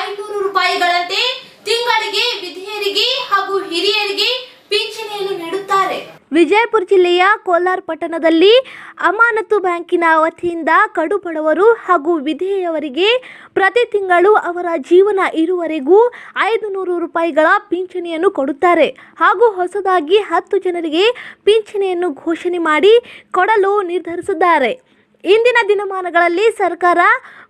ಐನೂರು ರೂಪಾಯಿಗಳಂತೆ ತಿಂಗಳಿಗೆ ವಿಧೇಯರಿಗೆ ಹಾಗೂ ಹಿರಿಯರಿಗೆ ಪಿಂಚಣಿಯನ್ನು ನೀಡುತ್ತಾರೆ. ವಿಜಯಪುರ ಜಿಲ್ಲೆಯ ಕೋಲಾರ ಪಟ್ಟಣದಲ್ಲಿ ಅಮಾನತು ಬ್ಯಾಂಕಿನ ವತಿಯಿಂದ ಕಡುಬಡವರು ಹಾಗೂ ವಿಧೇಯವರಿಗೆ ಪ್ರತಿ ತಿಂಗಳು ಅವರ ಜೀವನ ಇರುವರೆಗೂ ಐದು ನೂರು ರೂಪಾಯಿಗಳ ಪಿಂಚಣಿಯನ್ನು ಕೊಡುತ್ತಾರೆ. ಹಾಗೂ ಹೊಸದಾಗಿ ಹತ್ತು ಜನರಿಗೆ ಪಿಂಚಣಿಯನ್ನು ಘೋಷಣೆ ಮಾಡಿ ಕೊಡಲು ನಿರ್ಧರಿಸಿದ್ದಾರೆ. ಇಂದಿನ ದಿನಮಾನಗಳಲ್ಲಿ ಸರ್ಕಾರ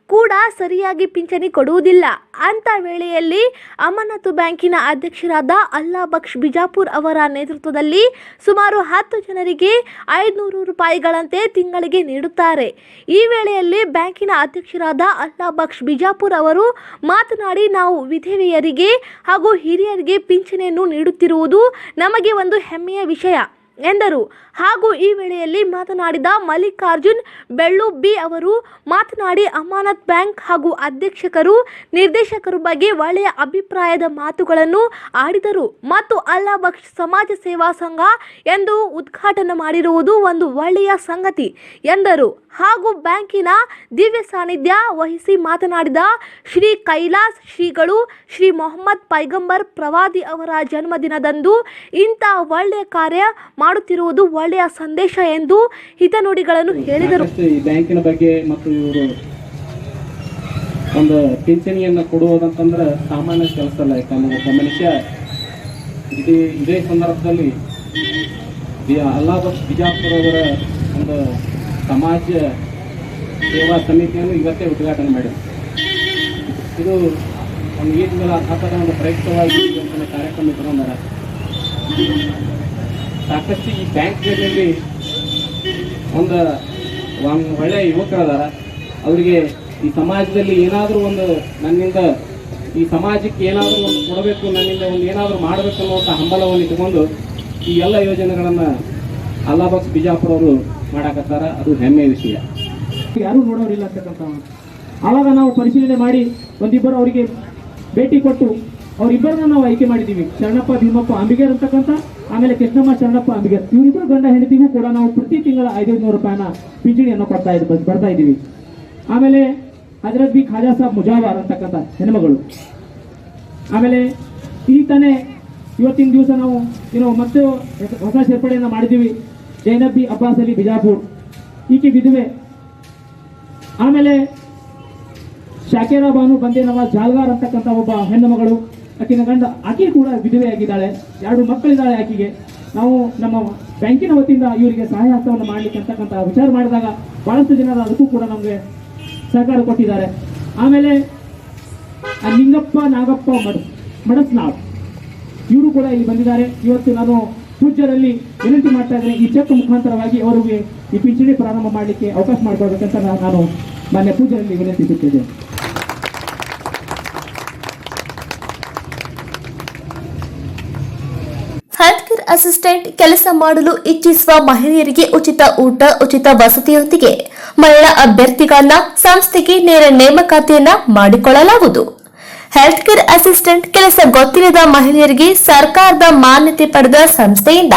ಕೂಡ ಸರಿಯಾಗಿ ಪಿಂಚಣಿ ಕೊಡುವುದಿಲ್ಲ. ಅಂತ ವೇಳೆಯಲ್ಲಿ ಅಮಾನತು ಬ್ಯಾಂಕಿನ ಅಧ್ಯಕ್ಷರಾದ ಅಲ್ಲಾ ಬಕ್ಷ್ ಬಿಜಾಪುರ್ ಅವರ ನೇತೃತ್ವದಲ್ಲಿ ಸುಮಾರು ಹತ್ತು ಜನರಿಗೆ ಐದುನೂರು ರೂಪಾಯಿಗಳಂತೆ ತಿಂಗಳಿಗೆ ನೀಡುತ್ತಾರೆ. ಈ ವೇಳೆಯಲ್ಲಿ ಬ್ಯಾಂಕಿನ ಅಧ್ಯಕ್ಷರಾದ ಅಲ್ಲಾ ಬಕ್ಷ್ ಬಿಜಾಪುರ್ ಅವರು ಮಾತನಾಡಿ, ನಾವು ವಿಧವೆಯರಿಗೆ ಹಾಗೂ ಹಿರಿಯರಿಗೆ ಪಿಂಚಣಿಯನ್ನು ನೀಡುತ್ತಿರುವುದು ನಮಗೆ ಒಂದು ಹೆಮ್ಮೆಯ ವಿಷಯ. ಎಂದರು. ಹಾಗೂ ಈ ವೇಳೆಯಲ್ಲಿ ಮಾತನಾಡಿದ ಮಲ್ಲಿಕಾರ್ಜುನ್ ಬೆಳ್ಳುಬ್ಬಿ ಅವರು ಮಾತನಾಡಿ ಅಮಾನತ್ ಬ್ಯಾಂಕ್ ಹಾಗೂ ಅಧ್ಯಕ್ಷಕರು, ನಿರ್ದೇಶಕರು ಬಗ್ಗೆ ಒಳ್ಳೆಯ ಅಭಿಪ್ರಾಯದ ಮಾತುಗಳನ್ನು ಆಡಿದರು. ಮತ್ತು ಅಲ್ಲಾ ಬಕ್ಷ್ ಸಮಾಜ ಸೇವಾ ಸಂಘ ಎಂದು ಉದ್ಘಾಟನೆ ಮಾಡಿರುವುದು ಒಂದು ಒಳ್ಳೆಯ ಸಂಗತಿ ಎಂದರು. ಹಾಗೂ ಬ್ಯಾಂಕಿನ ದಿವ್ಯ ಸಾನ್ನಿಧ್ಯ ವಹಿಸಿ ಮಾತನಾಡಿದ ಶ್ರೀ ಕೈಲಾಸ್ ಶ್ರೀಗಳು ಶ್ರೀ ಮೊಹಮ್ಮದ್ ಪೈಗಂಬರ್ ಪ್ರವಾದಿ ಅವರ ಜನ್ಮದಿನದಂದು ಇಂಥ ಒಳ್ಳೆಯ ಕಾರ್ಯ ಮಾಡುತ್ತಿರುವುದು ಒಳ್ಳೆಯ ಸಂದೇಶ ಎಂದು ಹಿತನುಡಿಗಳನ್ನು ಹೇಳಿದರು. ಈ ಬ್ಯಾಂಕಿನ ಬಗ್ಗೆ ಮತ್ತು ಇವರು ಒಂದು ಪಿಂಚಣಿಯನ್ನು ಕೊಡುವುದಂತಂದ್ರೆ ಸಾಮಾನ್ಯ ಕೆಲಸ ಅಲ್ಲ. ಯಾಕಂದ್ರೆ ಒಬ್ಬ ಮನುಷ್ಯ ಇದೇ ಇದೇ ಸಂದರ್ಭದಲ್ಲಿ ಈ ಅಲ್ಲಾಬಕ್ಷ್ ಬಿಜಾಪುರ ಅವರ ಒಂದು ಸಮಾಜ ಸೇವಾ ಸಮಿತಿಯನ್ನು ಇವತ್ತೇ ಉದ್ಘಾಟನೆ ಮಾಡಿದೆ ಇದು ಒಂದು ಮೇಲೆ ಆತದ ಒಂದು ಪ್ರಯುಕ್ತವಾಗಿ ಇವತ್ತಿನ ಕಾರ್ಯಕ್ರಮ ಇಟ್ಕೊಂಡಾರ ಸಾಕಷ್ಟು ಈ ಬ್ಯಾಂಕ್ಗಳಲ್ಲಿ ಒಂದು ಒಂದು ಒಳ್ಳೆಯ ಯುವಕರದಾರ ಅವರಿಗೆ ಈ ಸಮಾಜದಲ್ಲಿ ಏನಾದರೂ ಒಂದು ನನ್ನಿಂದ ಈ ಸಮಾಜಕ್ಕೆ ಏನಾದರೂ ಒಂದು ಕೊಡಬೇಕು, ನನ್ನಿಂದ ಒಂದು ಏನಾದರೂ ಮಾಡಬೇಕು ಅನ್ನುವಂಥ ಹಂಬಲವನ್ನು ಇಟ್ಟುಕೊಂಡು ಈ ಎಲ್ಲ ಯೋಜನೆಗಳನ್ನು ಅಲ್ಲಾಬಕ್ಸ್ ಬಿಜಾಪುರ ಅವರು ಮಾಡಾಕತ್ತಾರ, ಅದು ಹೆಮ್ಮೆಯ ವಿಷಯ. ಯಾರೂ ನೋಡೋರಿಲ್ಲ ಅಂತಕ್ಕಂಥ ಆವಾಗ ನಾವು ಪರಿಶೀಲನೆ ಮಾಡಿ ಒಂದಿಬ್ಬರು ಅವರಿಗೆ ಭೇಟಿ ಕೊಟ್ಟು ಅವರಿಬ್ಬರನ್ನ ನಾವು ಆಯ್ಕೆ ಮಾಡಿದ್ದೀವಿ ಶರಣಪ್ಪ, ಭೀಮಪ್ಪ, ಅಂಬಿಗೇರ್ ಅಂತಕ್ಕಂಥ, ಆಮೇಲೆ ಕೃಷ್ಣಮ್ಮ, ಶರಣಪ್ಪ, ಅಂಬಿಗೇರ್. ಇವರಿಬ್ಬರು ಗಂಡ ಹೆಂಡತಿಗೂ ಕೂಡ ನಾವು ಪ್ರತಿ ತಿಂಗಳ ಐದೈದು ರೂಪಾಯಿನ ಪಿಂಚಣಿಯನ್ನು ಕೊಡ್ತಾ ಇದ್ವಿ ಬರ್ತಾ ಇದ್ದೀವಿ. ಆಮೇಲೆ ಹಜರತ್ ಬಿ ಖಾಜಾ ಸಾಬ್ ಮುಜಾವರ್ ಅಂತಕ್ಕಂಥ ಹೆಣ್ಮಗಳು. ಆಮೇಲೆ ಈ ತಾನೇ ಇವತ್ತಿನ ದಿವಸ ನಾವು, ಏನೋ ಮತ್ತೆ ಹೊಸ ಸೇರ್ಪಡೆಯನ್ನು ಮಾಡಿದ್ದೀವಿ. ಜೈನಬ್ ಬಿ ಅಬ್ಬಾಸ್ ಅಲಿ ಬಿಜಾಪುರ್. ಈಕೆ ವಿಧವೆ. ಆಮೇಲೆ ಶಾಕೇರಾ ಬಾನು ಬಂದೇನವ ಜಾಲ್ಗಾರ್ ಅಂತಕ್ಕಂಥ ಒಬ್ಬ ಹೆಣ್ಣು ಮಗಳು. ಆಕಿನ ಗಂಡ ಆಕೆ ಕೂಡ ವಿಧವೆಯಾಗಿದ್ದಾಳೆ ಎರಡು ಮಕ್ಕಳಿದ್ದಾಳೆ ಆಕೆಗೆ. ನಾವು ನಮ್ಮ ಬ್ಯಾಂಕಿನ ವತಿಯಿಂದ ಇವರಿಗೆ ಸಹಾಯ ಹಸ್ತವನ್ನು ಮಾಡಲಿಕ್ಕೆ ಅಂತಕ್ಕಂಥ ವಿಚಾರ ಮಾಡಿದಾಗ ಬಹಳಷ್ಟು ಜನರು ಅದಕ್ಕೂ ಕೂಡ ನಮಗೆ ಸಹಕಾರ ಕೊಟ್ಟಿದ್ದಾರೆ. ಆಮೇಲೆ ಆ ನಿಂಗಪ್ಪ, ನಾಗಪ್ಪ ಮಡ, ಮಡಸ್ನಾಳ್. ಇವರು ಕೂಡ ಇಲ್ಲಿ ಬಂದಿದ್ದಾರೆ. ಇವತ್ತು ನಾನು ಪೂಜ್ಯರಲ್ಲಿ ವಿನಂತಿ ಮಾಡ್ತಾ ಇದ್ದೀನಿ, ಈ ಚೆಕ್ ಮುಖಾಂತರವಾಗಿ ಅವರಿಗೆ ಈ ಪಿಂಚಣಿ ಪ್ರಾರಂಭ ಮಾಡಲಿಕ್ಕೆ ಅವಕಾಶ ಮಾಡಿಕೊಡ್ಬೇಕಂತ ನಾನು ಮಾನ್ಯ ಪೂಜೆಯಲ್ಲಿ ವಿನಂತಿಸುತ್ತಿದ್ದೇನೆ ಹೆಲ್ತ್ ಕೇರ್ ಅಸಿಸ್ಟೆಂಟ್ ಕೆಲಸ ಮಾಡಲು ಇಚ್ಛಿಸುವ ಮಹಿಳೆಯರಿಗೆ ಉಚಿತ ಊಟ, ಉಚಿತ ವಸತಿಯೊಂದಿಗೆ ಮಹಿಳಾ ಅಭ್ಯರ್ಥಿಗಳನ್ನ ಸಂಸ್ಥೆಗೆ ನೇರ ನೇಮಕಾತಿಯನ್ನ ಮಾಡಿಕೊಳ್ಳಲಾಗುವುದು. ಹೆಲ್ತ್ ಕೇರ್ ಅಸಿಸ್ಟೆಂಟ್ ಕೆಲಸ ಗೊತ್ತಿಲ್ಲದ ಮಹಿಳೆಯರಿಗೆ ಸರ್ಕಾರದ ಮಾನ್ಯತೆ ಪಡೆದ ಸಂಸ್ಥೆಯಿಂದ